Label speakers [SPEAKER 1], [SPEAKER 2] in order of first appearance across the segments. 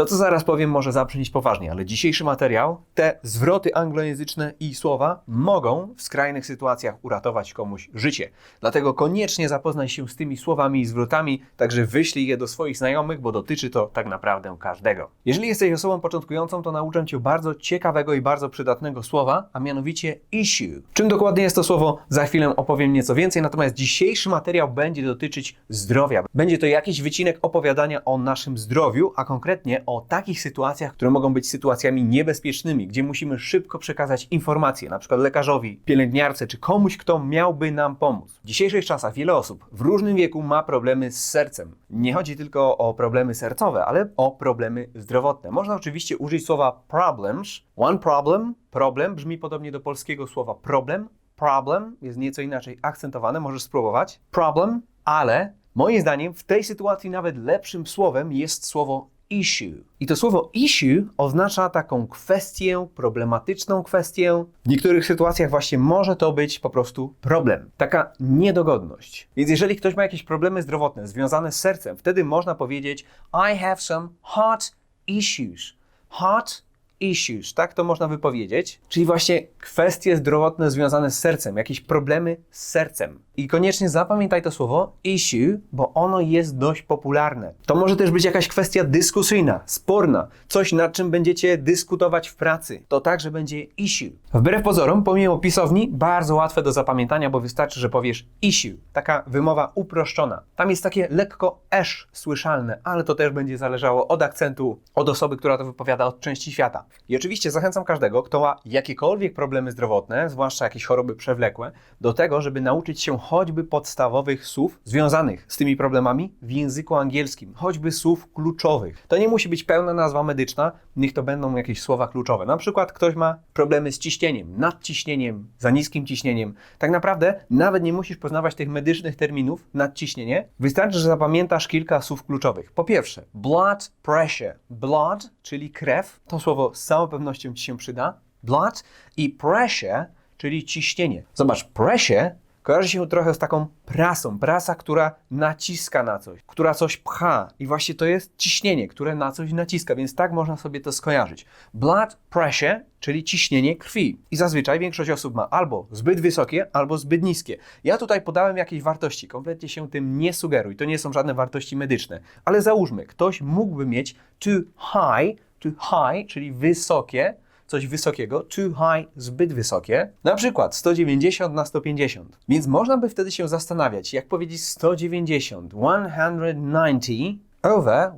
[SPEAKER 1] To, co zaraz powiem, może zabrzmieć poważnie, ale dzisiejszy materiał, te zwroty anglojęzyczne i słowa mogą w skrajnych sytuacjach uratować komuś życie. Dlatego koniecznie zapoznaj się z tymi słowami i zwrotami, także wyślij je do swoich znajomych, bo dotyczy to tak naprawdę każdego. Jeżeli jesteś osobą początkującą, to nauczę Cię bardzo ciekawego i bardzo przydatnego słowa, a mianowicie issue. Czym dokładnie jest to słowo, za chwilę opowiem nieco więcej, natomiast dzisiejszy materiał będzie dotyczyć zdrowia. Będzie to jakiś wycinek opowiadania o naszym zdrowiu, a konkretnie o takich sytuacjach, które mogą być sytuacjami niebezpiecznymi, gdzie musimy szybko przekazać informacje, na przykład lekarzowi, pielęgniarce czy komuś, kto miałby nam pomóc. W dzisiejszych czasach wiele osób w różnym wieku ma problemy z sercem. Nie chodzi tylko o problemy sercowe, ale o problemy zdrowotne. Można oczywiście użyć słowa problems. One problem, problem brzmi podobnie do polskiego słowa problem. Problem jest nieco inaczej akcentowane, możesz spróbować. Problem, ale moim zdaniem w tej sytuacji nawet lepszym słowem jest słowo issue. I to słowo issue oznacza taką kwestię, problematyczną kwestię. W niektórych sytuacjach właśnie może to być po prostu problem, taka niedogodność. Więc jeżeli ktoś ma jakieś problemy zdrowotne związane z sercem, wtedy można powiedzieć I have some heart issues. Heart issues, tak to można wypowiedzieć, czyli właśnie kwestie zdrowotne związane z sercem, jakieś problemy z sercem. I koniecznie zapamiętaj to słowo issue, bo ono jest dość popularne. To może też być jakaś kwestia dyskusyjna, sporna, coś nad czym będziecie dyskutować w pracy. To także będzie issue. Wbrew pozorom, pomimo pisowni, bardzo łatwe do zapamiętania, bo wystarczy, że powiesz issue. Taka wymowa uproszczona. Tam jest takie lekko esz słyszalne, ale to też będzie zależało od akcentu, od osoby, która to wypowiada, od części świata. I oczywiście zachęcam każdego, kto ma jakiekolwiek problemy zdrowotne, zwłaszcza jakieś choroby przewlekłe, do tego, żeby nauczyć się choćby podstawowych słów związanych z tymi problemami w języku angielskim, choćby słów kluczowych. To nie musi być pełna nazwa medyczna, niech to będą jakieś słowa kluczowe. Na przykład ktoś ma problemy z ciśnieniem, nadciśnieniem, za niskim ciśnieniem. Tak naprawdę nawet nie musisz poznawać tych medycznych terminów nadciśnienie. Wystarczy, że zapamiętasz kilka słów kluczowych. Po pierwsze, blood pressure. Blood, czyli krew, to słowo z całą pewnością Ci się przyda. Blood i pressure, czyli ciśnienie. Zobacz, pressure kojarzy się trochę z taką prasą. Prasa, która naciska na coś, która coś pcha. I właśnie to jest ciśnienie, które na coś naciska, więc tak można sobie to skojarzyć. Blood pressure, czyli ciśnienie krwi. I zazwyczaj większość osób ma albo zbyt wysokie, albo zbyt niskie. Ja tutaj podałem jakieś wartości, kompletnie się tym nie sugeruj. To nie są żadne wartości medyczne. Ale załóżmy, ktoś mógłby mieć too high, too high, czyli wysokie, coś wysokiego, too high, zbyt wysokie, na przykład 190 na 150. Więc można by wtedy się zastanawiać, jak powiedzieć 190, 190 over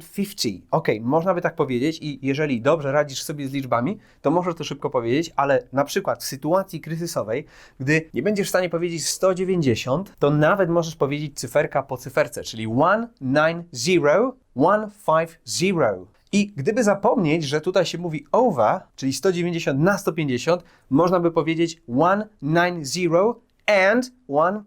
[SPEAKER 1] 150. Ok, można by tak powiedzieć i jeżeli dobrze radzisz sobie z liczbami, to możesz to szybko powiedzieć, ale na przykład w sytuacji kryzysowej, gdy nie będziesz w stanie powiedzieć 190, to nawet możesz powiedzieć cyferka po cyferce, czyli 190, 150. I gdyby zapomnieć, że tutaj się mówi over, czyli 190 na 150, można by powiedzieć 190 and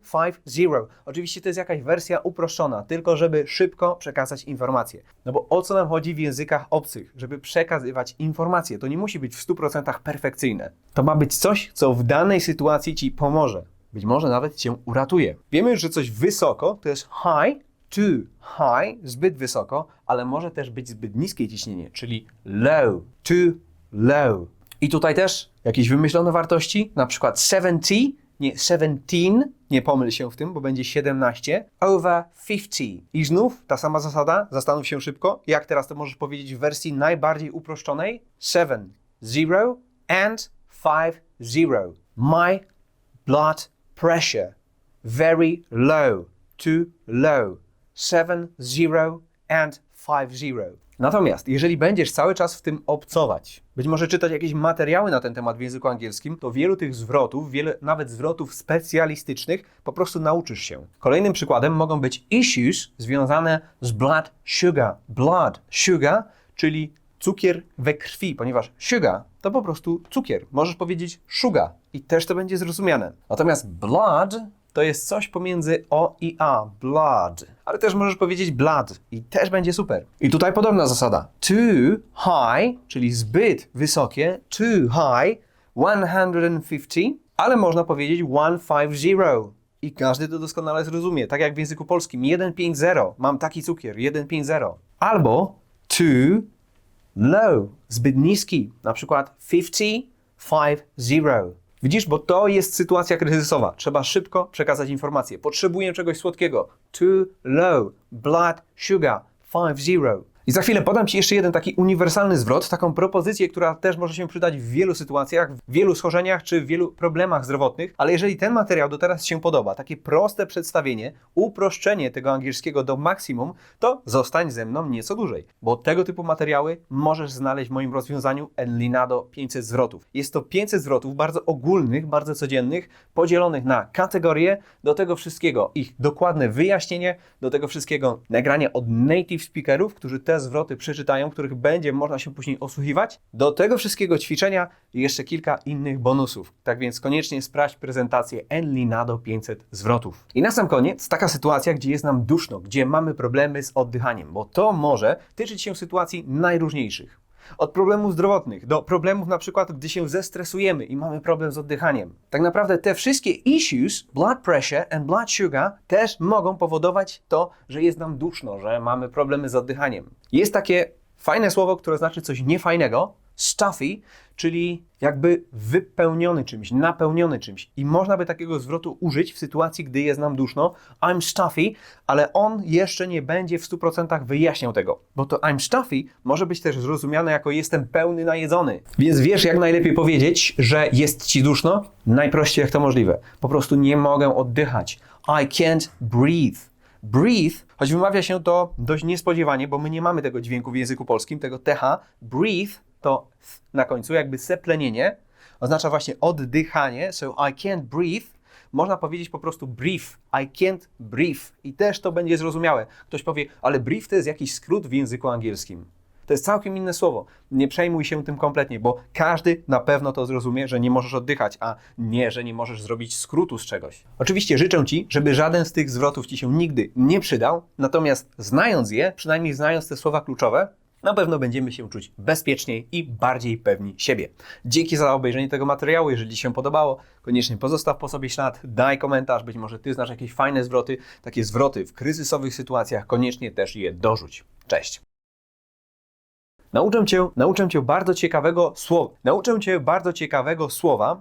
[SPEAKER 1] 150. Oczywiście to jest jakaś wersja uproszczona, tylko żeby szybko przekazać informacje. No bo o co nam chodzi w językach obcych? Żeby przekazywać informacje. To nie musi być w 100% perfekcyjne. To ma być coś, co w danej sytuacji Ci pomoże. Być może nawet Cię uratuje. Wiemy już, że coś wysoko to jest high, too high, zbyt wysoko, ale może też być zbyt niskie ciśnienie, czyli low, too low. I tutaj też jakieś wymyślone wartości, na przykład 70, nie 17, nie pomyl się w tym, bo będzie 17, over 50. I znów ta sama zasada, zastanów się szybko, jak teraz to możesz powiedzieć w wersji najbardziej uproszczonej? 7, 0 and 5, 0. My blood pressure very low, too low. 7, 0 and 5, 0. Natomiast jeżeli będziesz cały czas w tym obcować, być może czytać jakieś materiały na ten temat w języku angielskim, to wielu tych zwrotów, wiele nawet zwrotów specjalistycznych po prostu nauczysz się. Kolejnym przykładem mogą być issues związane z blood sugar. Blood sugar, czyli cukier we krwi, ponieważ sugar to po prostu cukier. Możesz powiedzieć sugar i też to będzie zrozumiane. Natomiast blood to jest coś pomiędzy O i A, blood. Ale też możesz powiedzieć blood i też będzie super. I tutaj podobna zasada. Too high, czyli zbyt wysokie, too high, 150, ale można powiedzieć 150. I każdy to doskonale zrozumie, tak jak w języku polskim. 150, mam taki cukier, 150. Albo too low, zbyt niski. Na przykład 50, 5, 0. Widzisz, bo to jest sytuacja kryzysowa. Trzeba szybko przekazać informację. Potrzebuję czegoś słodkiego. Too low, blood sugar, 5, 0. I za chwilę podam Ci jeszcze jeden taki uniwersalny zwrot, taką propozycję, która też może się przydać w wielu sytuacjach, w wielu schorzeniach czy w wielu problemach zdrowotnych. Ale jeżeli ten materiał do teraz się podoba, takie proste przedstawienie, uproszczenie tego angielskiego do maksimum, to zostań ze mną nieco dłużej, bo tego typu materiały możesz znaleźć w moim rozwiązaniu Enlinado 500 zwrotów. Jest to 500 zwrotów bardzo ogólnych, bardzo codziennych, podzielonych na kategorie, do tego wszystkiego ich dokładne wyjaśnienie, do tego wszystkiego nagrania od native speakerów, którzy te zwroty przeczytają, których będzie można się później osłuchiwać. Do tego wszystkiego ćwiczenia jeszcze kilka innych bonusów. Tak więc koniecznie sprawdź prezentację Enlinado 500 zwrotów. I na sam koniec taka sytuacja, gdzie jest nam duszno, gdzie mamy problemy z oddychaniem, bo to może tyczyć się sytuacji najróżniejszych. Od problemów zdrowotnych do problemów na przykład, gdy się zestresujemy i mamy problem z oddychaniem. Tak naprawdę te wszystkie issues, blood pressure and blood sugar, też mogą powodować to, że jest nam duszno, że mamy problemy z oddychaniem. Jest takie fajne słowo, które znaczy coś niefajnego, stuffy, czyli jakby wypełniony czymś, napełniony czymś. I można by takiego zwrotu użyć w sytuacji, gdy jest nam duszno. I'm stuffy, ale on jeszcze nie będzie w 100% wyjaśniał tego, bo to I'm stuffy może być też zrozumiane jako jestem pełny najedzony. Więc wiesz, jak najlepiej powiedzieć, że jest ci duszno? Najprościej jak to możliwe. Po prostu nie mogę oddychać. I can't breathe. Breathe, choć wymawia się to dość niespodziewanie, bo my nie mamy tego dźwięku w języku polskim, tego TH. Breathe to na końcu, jakby seplenienie, oznacza właśnie oddychanie. So I can't breathe. Można powiedzieć po prostu brief. I can't breathe. I też to będzie zrozumiałe. Ktoś powie, ale brief to jest jakiś skrót w języku angielskim. To jest całkiem inne słowo. Nie przejmuj się tym kompletnie, bo każdy na pewno to zrozumie, że nie możesz oddychać, a nie, że nie możesz zrobić skrótu z czegoś. Oczywiście życzę Ci, żeby żaden z tych zwrotów Ci się nigdy nie przydał, natomiast znając je, przynajmniej znając te słowa kluczowe, na pewno będziemy się czuć bezpieczniej i bardziej pewni siebie. Dzięki za obejrzenie tego materiału. Jeżeli Ci się podobało, koniecznie pozostaw po sobie ślad, daj komentarz. Być może Ty znasz jakieś fajne zwroty, takie zwroty w kryzysowych sytuacjach. Koniecznie też je dorzuć. Cześć! Nauczę cię, nauczę cię bardzo ciekawego słowa. Nauczę cię bardzo ciekawego słowa,